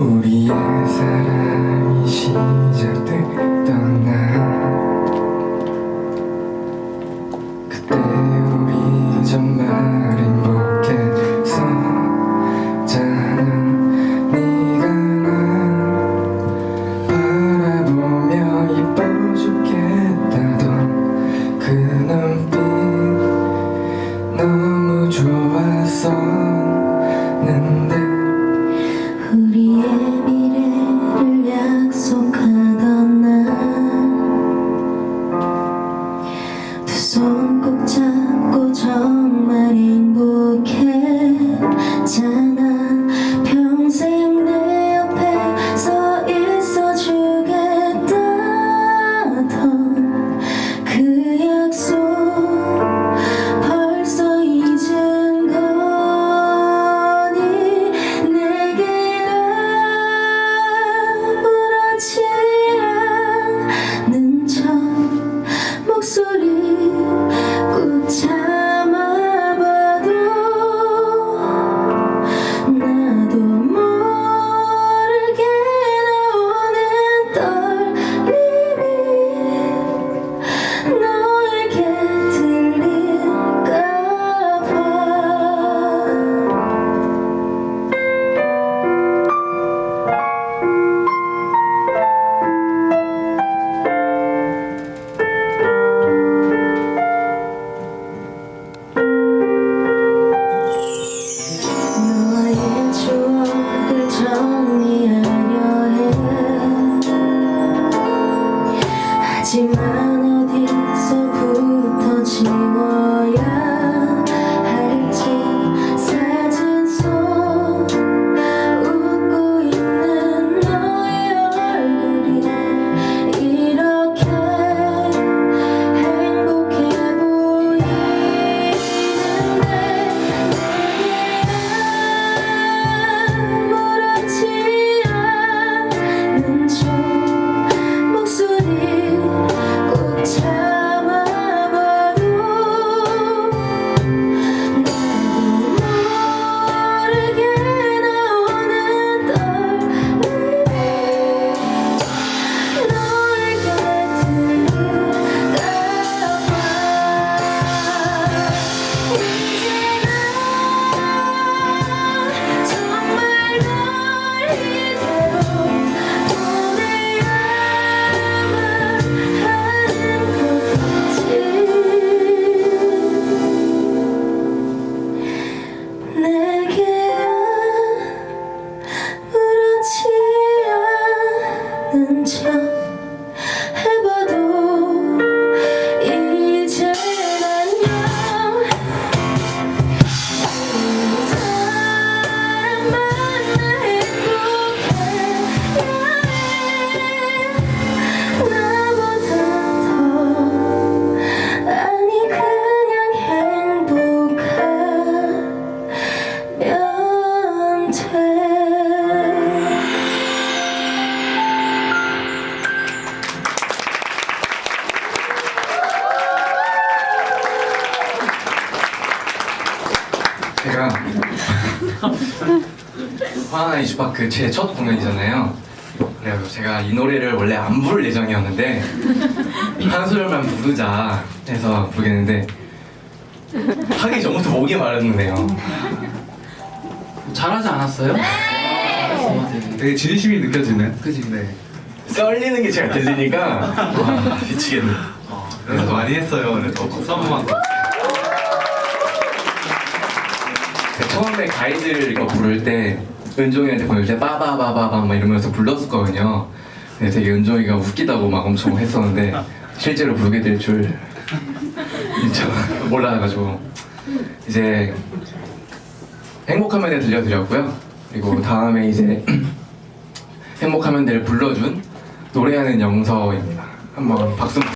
우리의 사랑이 시작됐던 날. 하지만 제가 화하나 이슈파크 제첫 공연이잖아요. 그래서 제가 이 노래를 원래 안 부를 예정이었는데 한 소절만 부르자 해서 부르겠는데 하기 전부터 목이 마르는데요. 잘하지 않았어요? 네. 되게. 진심이 느껴지네. 그지? 네. 썰리는 게 제가 들리니까 와, 미치겠네. 그래서 많이 했어요. 한 번만 더. 그 처음에 가이드를 이거 부를 때 은종이한테 보낼 때 빠바바바바 막 이러면서 불렀었거든요. 근데 되게 은종이가 웃기다고 막 엄청 했었는데 실제로 부르게 될 줄 진짜 몰라가지고 이제 행복하면 돼 들려드렸고요. 그리고 다음에 이제 행복하면 돼를 불러준 노래하는 영서입니다. 한번 박수.